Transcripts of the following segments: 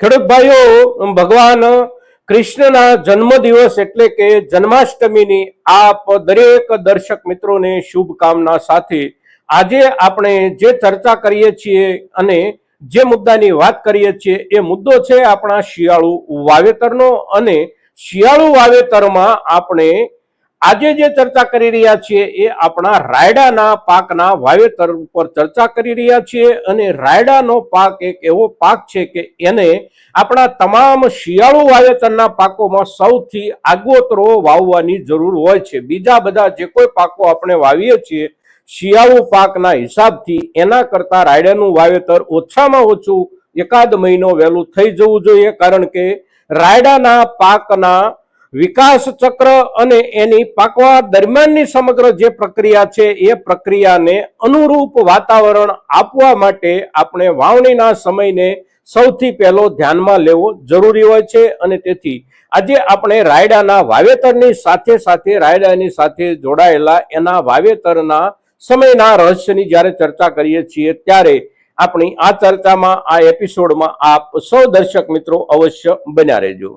ખેડૂત ભાઈઓ ભગવાન કૃષ્ણના જન્મદિવસ એટલે કે જન્માષ્ટમીની આપ દરેક દર્શક મિત્રોને શુભકામના સાથે આજે આપણે જે ચર્ચા કરીએ છીએ અને જે મુદ્દાની વાત કરીએ છીએ એ મુદ્દો છે આપણા શિયાળુ વાવેતરનો અને શિયાળુ વાવેતરમાં આપણે આજે જે ચર્ચા કરી રહ્યા છીએ એ આપણા રાયડાના પાકના વાવેતર ઉપર ચર્ચા કરી રહ્યા છીએ અને રાયડાનો પાક એક એવો પાક છે કે એને આપણા તમામ શિયાળુ વાવેતરના પાકોમાં સૌથી આગોતરો વાવવાની જરૂર હોય છે. બીજા બધા જે કોઈ પાકો આપણે વાવીએ છીએ, શિયાળુ પાકના હિસાબથી એના કરતા રાયડાનું વાવેતર ઓછામાં ઓછું એકાદ મહિનો વહેલું થઈ જવું જોઈએ કારણ કે રાયડાના પાકના વિકાસ ચક્ર અને એની પાકવા દરમિયાનની સમગ્ર જે પ્રક્રિયા છે, એ પ્રક્રિયાને અનુરૂપ વાતાવરણ આપવા માટે આપણે વાવણીના સમયને સૌથી પહેલો ધ્યાનમાં લેવો જરૂરી હોય છે અને તેથી આજે આપણે રાયડાના વાવેતરની સાથે સાથે, રાયડાની સાથે જોડાયેલા એના વાવેતરના સમયના રહસ્યની જ્યારે ચર્ચા કરીએ છીએ, ત્યારે આપણી આ ચર્ચામાં, આ એપિસોડમાં આપ સૌ દર્શક મિત્રો અવશ્ય બન્યા રહેજો.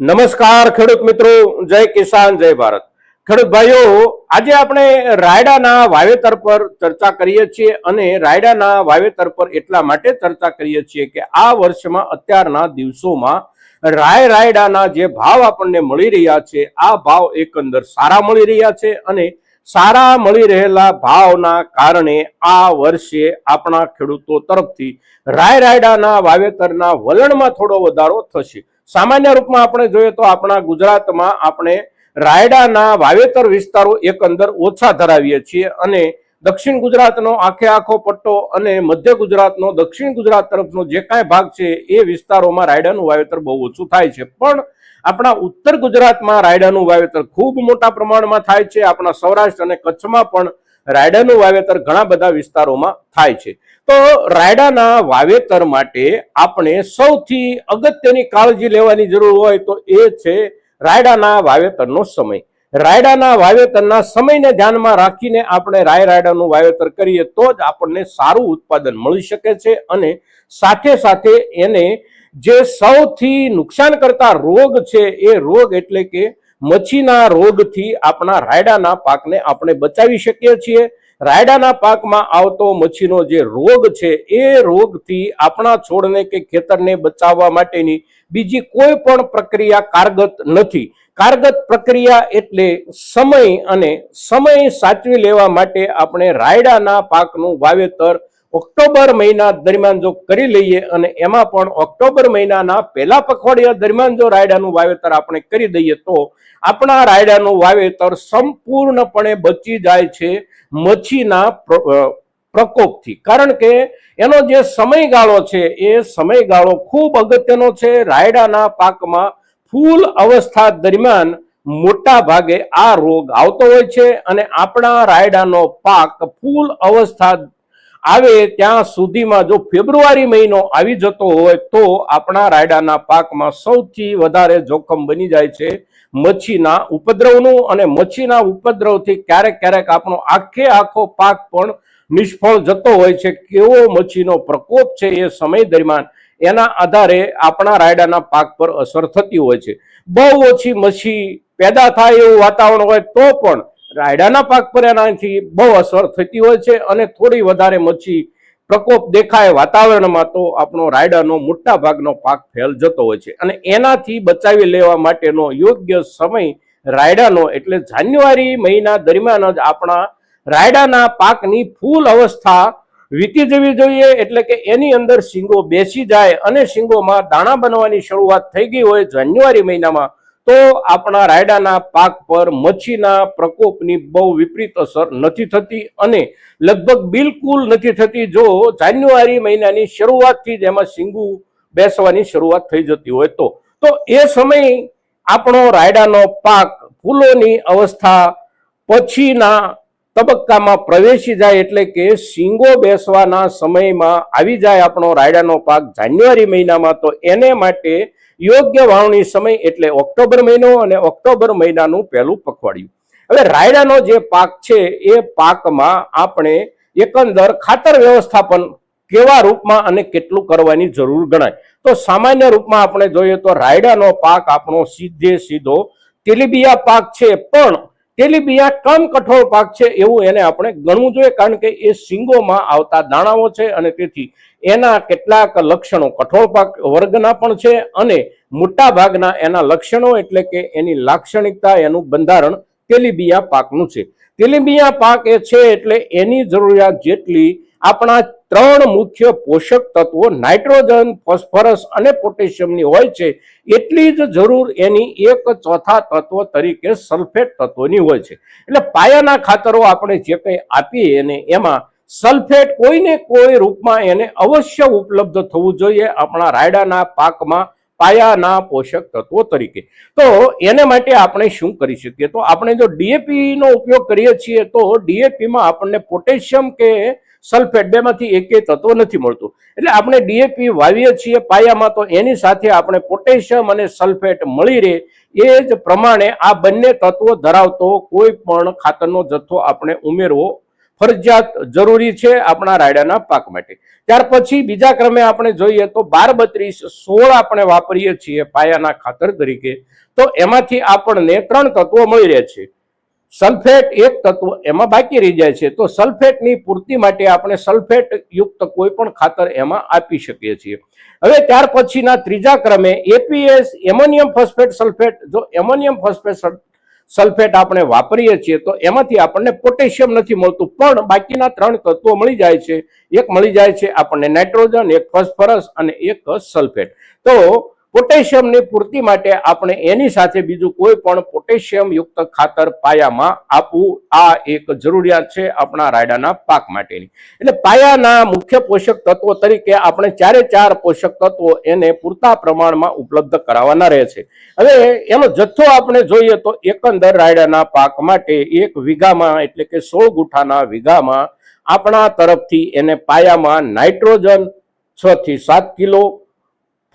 નમસ્કાર ખેડૂત મિત્રો, જય કિસાન, જય ભારત. ખેડૂત ભાઈઓ, આજે આપણે રાયડાના વાવેતર પર ચર્ચા કરીએ છીએ અને રાયડાના વાવેતર પર એટલા માટે ચર્ચા કરીએ છીએ કે આ વર્ષમાં અત્યારના દિવસોમાં રાય રાયડાના જે ભાવ આપણને મળી રહ્યા છે, આ ભાવ એકંદર સારા મળી રહ્યા છે અને સારા મળી રહેલા ભાવના કારણે આ વર્ષે આપણા ખેડૂતો તરફથી રાય રાયડાના વાવેતરના વલણમાં થોડો વધારો થશે. સામાન્ય રૂપમાં આપણે જોઈએ તો આપણા ગુજરાતમાં આપણે રાયડાના વાવેતર વિસ્તારો એકંદર ઓછા ધરાવીએ છીએ અને દક્ષિણ ગુજરાતનો આખે આખો પટ્ટો અને મધ્ય ગુજરાતનો, દક્ષિણ ગુજરાત તરફનો જે કાંઈ ભાગ છે એ વિસ્તારોમાં રાયડાનું વાવેતર બહુ ઓછું થાય છે. પણ આપણા ઉત્તર ગુજરાતમાં રાયડાનું વાવેતર ખૂબ મોટા પ્રમાણમાં થાય છે. આપણા સૌરાષ્ટ્ર અને કચ્છમાં પણ રાયડાનું વાવેતર ઘણા બધા વિસ્તારોમાં થાય છે. તો રાયડાના વાવેતર માટે આપણે સૌથી અગત્યની કાળજી લેવાની જરૂર હોય તો એ છે રાયડાના વાવેતરનો સમય. રાયડાના વાવેતરના સમયને ધ્યાનમાં રાખીને આપણે રાય રાયડાનું વાવેતર કરીએ તો જ આપણને સારું ઉત્પાદન મળી શકે છે અને સાથે સાથે એને જે સૌથી નુકસાન કરતા રોગ છે એ રોગ એટલે કે મચ્છીના રોગથી આપણા રાયડાના પાકને આપણે બચાવી શકીએ છીએ. રાયડાના પાકમાં આવતો મચ્છીનો જે રોગ છે, એ રોગથી આપણા છોડને કે ખેતરને બચાવવા માટેની બીજી કોઈ પણ પ્રક્રિયા કારગત નથી. કારગત પ્રક્રિયા એટલે સમય અને સમય સાચવી લેવા માટે આપણે રાયડાના પાકનું વાવેતર ઓક્ટોબર મહિના દરમિયાન જો કરી લઈએ અને એમાં પણ ઓક્ટોબર મહિનાના પહેલા પખવાડિયા દરમિયાન જો રાયડાનું વાવેતર આપણે કરી દઈએ તો આપણા રાયડાનું વાવેતર સંપૂર્ણપણે બચી જાય છે મચ્છીના પ્રકોપથી. કારણ કે એનો જે સમયગાળો છે એ સમયગાળો ખૂબ અગત્યનો છે. રાયડાના પાકમાં ફૂલ અવસ્થા દરમિયાન મોટા ભાગે આ રોગ આવતો હોય છે અને આપણા રાયડાનો પાક ફૂલ અવસ્થા આવે ત્યાં સુધીમાં જો ફેબ્રુઆરી મહિનો આવી જતો હોય તો આપણા રાયડાના પાકમાં સૌથી વધારે જોખમ બની જાય છે મચ્છીના ઉપદ્રવનું અને મચ્છીના ઉપદ્રવથી ક્યારેક ક્યારેક આપણો આખે આખો પાક પણ નિષ્ફળ જતો હોય છે. કેવો મચ્છીનો પ્રકોપ છે એ સમય દરમિયાન એના આધારે આપણા રાયડાના પાક પર અસર થતી હોય છે. બહુ ઓછી મચ્છી પેદા થાય એવું વાતાવરણ હોય તો પણ રાયડાના પાક પર એનાથી બહુ અસર થતી હોય છે અને થોડી વધારે મચ્છી પ્રકોપ દેખાય વાતાવરણમાં તો આપણો રાયડાનો મોટા ભાગનો પાક ફેલ જતો હોય છે. અને એનાથી બચાવી લેવા માટેનો યોગ્ય સમય રાયડાનો એટલે જાન્યુઆરી મહિના દરમિયાન જ આપણા રાયડાના પાકની ફૂલ અવસ્થા વીતી જવી જોઈએ એટલે કે એની અંદર શીંગો બેસી જાય અને શીંગોમાં દાણા બનવાની શરૂઆત થઈ ગઈ હોય જાન્યુઆરી મહિનામાં તો આપણા રાયડાના પાક પર મચ્છીના પ્રકોપની બહુ વિપરીત અસર નથી થતી અને લગભગ બિલકુલ નથી થતી. જો જાન્યુઆરી મહિનાની શરૂઆતથી જ એમાં સિંગુ બેસવાની શરૂઆત થઈ જતી હોય તો. તો એ સમય આપણો રાયડાનો પાક ફૂલોની અવસ્થા પછીના તબક્કામાં પ્રવેશી જાય એટલે કે સિંગો બેસવાના સમયમાં આવી જાય આપણો રાયડાનો પાક જાન્યુઆરી મહિનામાં તો એને માટે યોગ્ય વાવણી સમય એટલે ઓક્ટોબર મહિનો અને ઓક્ટોબર મહિનાનું પહેલું પખવાડિયું. હવે રાયડાનો જે પાક છે, એ પાકમાં આપણે એકંદર ખાતર વ્યવસ્થાપન કેવા રૂપમાં અને કેટલું કરવાની જરૂર ગણાય? તો સામાન્ય રૂપમાં આપણે જોઈએ તો રાયડાનો પાક આપણો સીધે સીધો તેલીબિયા પાક છે, પણ તેલીબિયા કમ કઠોળ પાક છે એવું એને આપણે ગણવું જોઈએ, કારણ કે એ સિંગોમાં આવતા દાણાઓ છે અને તેથી એના કેટલાક લક્ષણો કઠોળ પાક વર્ગના પણ છે અને મોટા ભાગના એના લક્ષણો એટલે કે એની લાક્ષણિકતા, એનું બંધારણ તેલીબિયા પાકનું છે. તેલીબિયા પાક એ છે એટલે એની જરૂરિયાત જેટલી આપણા ત્રણ મુખ્ય પોષક તત્વો નાઇટ્રોજન, ફોસ્ફરસ અને પોટેશિયમની હોય છે, એટલી જ જરૂર એની એક ચોથા તત્વ તરીકે સલ્ફેટ તત્વોની હોય છે. એટલે પાયાના ખાતરો આપણે જે કંઈ આપીએ એને એમાં સલ્ફેટ કોઈને કોઈ રૂપમાં એને અવશ્ય ઉપલબ્ધ થવું જોઈએ આપણા રાયડાના પાકમાં પાયાના પોષક તત્વો તરીકે. તો એને માટે આપણે શું કરી શકીએ? તો આપણે જો ડીએપી નો ઉપયોગ કરીએ છીએ, તો ડીએપીમાં આપણને પોટેશિયમ કે સલ્ફેટ બેમાંથી એકેય તત્વ નથી મળતું. એટલે આપણે ડીએપી વાવીએ છીએ પાયામાં તો એની સાથે આપણે પોટેશિયમ અને સલ્ફેટ મળી રહે એ જ પ્રમાણે આ બંને તત્વો ધરાવતો કોઈ પણ ખાતરનો જથ્થો આપણે ઉમેરવો ફરજિયાત જરૂરી છે આપણા રાયડાના પાક માટે. ત્યાર પછી બીજા ક્રમે આપણે જોઈએ તો બાર બત્રીસ સોળ આપણે વાપરીએ છીએ પાયાના ખાતર તરીકે. તો એમાંથી આપણને ત્રણ તત્વો મળી રહે છે. સલ્ફેટ એક તત્વ એમાં બાકી રહી જાય છે. તો સલ્ફેટની પૂર્તિ માટે આપણે સલ્ફેટ યુક્ત કોઈ પણ ખાતર એમાં આપી શકીએ છીએ. હવે ત્યાર પછીના ત્રીજા ક્રમે એપીએસ એમોનિયમ ફોસ્ફેટ સલ્ફેટ. જો એમોનિયમ ફોસ્ફેટ સલ્ફેટ આપણે વાપરીએ છીએ તો એમાંથી આપણને પોટેશિયમ નથી મળતું. પણ બાકીના ત્રણ તત્વો મળી જાય છે. એક મળી જાય છે આપણને નાઇટ્રોજન, એક ફોસ્ફરસ અને એક સલ્ફેટ. તો પોટેશિયમની પૂર્તિ માટે આપણે એની સાથે બીજું કોઈ પણ પોટેશિયમ યુક્ત ખાતર પાયામાં આપવું આ એક જરૂરિયાત છે આપણા રાયડાના પાક માટેની. એટલે પાયાના મુખ્ય પોષક તત્વો તરીકે આપણે ચારે ચાર પોષક તત્વો એને પૂરતા પ્રમાણમાં ઉપલબ્ધ કરાવવાના રહે છે. હવે એનો જથ્થો આપણે જોઈએ તો એકંદર રાયડાના પાક માટે એક વીઘામાં એટલે કે સોળ ગુઠાના વીઘામાં આપણા તરફથી એને પાયામાં નાઇટ્રોજન છ થી સાત કિલો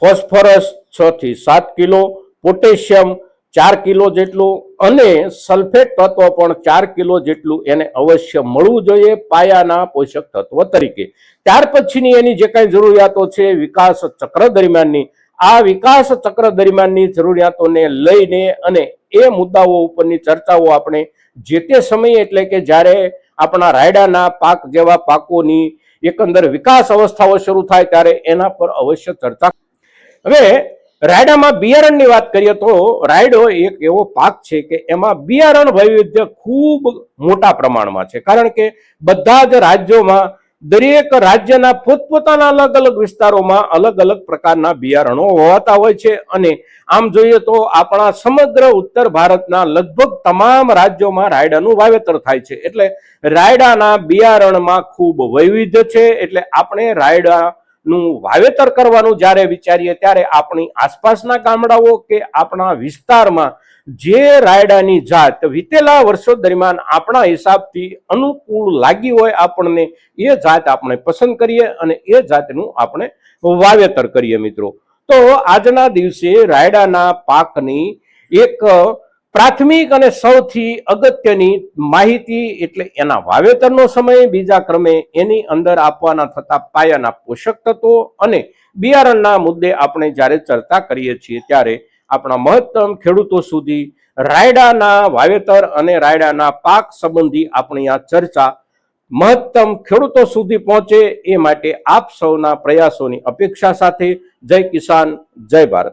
ફોસ્ફરસ છ થી સાત કિલો, પોટેશિયમ ચાર કિલો જેટલું અને સલ્ફેટ તત્વ પણ ચાર કિલો જેટલું એને અવશ્ય મળવું જોઈએ પાયાના પોષક તત્વ તરીકે. ત્યાર પછીની એની જે કાંઈ જરૂરિયાતો છે વિકાસ ચક્ર દરમિયાનની, આ વિકાસ ચક્ર દરમિયાનની જરૂરિયાતોને લઈને અને એ મુદ્દાઓ ઉપરની ચર્ચાઓ આપણે જે તે સમયે એટલે કે જ્યારે આપણા રાયડાના પાક જેવા પાકોની એકંદર વિકાસ અવસ્થાઓ શરૂ થાય ત્યારે એના પર અવશ્ય ચર્ચા હવે રાયડામાં બિયારણની વાત કરીએ તો રાયડો એક એવો પાક છે કે એમાં બિયારણ વૈવિધ્ય ખૂબ મોટા પ્રમાણમાં છે. કારણ કે બધા જ રાજ્યોમાં દરેક રાજ્યના પોતપોતાના અલગ અલગ વિસ્તારોમાં અલગ અલગ પ્રકારના બિયારણો હોવાતા હોય છે અને આમ જોઈએ તો આપણા સમગ્ર ઉત્તર ભારતના લગભગ તમામ રાજ્યોમાં રાયડાનું વાવેતર થાય છે. એટલે રાયડાના બિયારણમાં ખૂબ વૈવિધ્ય છે. એટલે આપણે રાયડા નું વાવેતર કરવાનું જ્યારે વિચારીએ ત્યારે આપણી આસપાસના ગામડાઓ કે આપણા વિસ્તારમાં જે રાયડાની જાત વિતેલા વર્ષો દરમિયાન આપણા હિસાબથી અનુકૂળ લાગી હોય આપણને, એ જાત આપણે પસંદ કરીએ અને એ જાતનું આપણે વાવેતર કરીએ મિત્રો. તો આજના દિવસે રાયડાના પાકની એક પ્રાથમિક અને સૌથી અગત્યની માહિતી એટલે એના વાવેતરનો સમય, બીજા ક્રમે એની અંદર આપવાના થતા પાયાના પોષક તત્વો અને બિયારણના મુદ્દે આપણે જ્યારે ચર્ચા કરીએ છીએ ત્યારે આપણા મહત્તમ ખેડૂતો સુધી રાયડાના વાવેતર અને રાયડાના પાક સંબંધી આપણી આ ચર્ચા મહત્તમ ખેડૂતો સુધી પહોંચે એ માટે આપ સૌના પ્રયાસોની અપેક્ષા સાથે જય કિસાન, જય ભારત.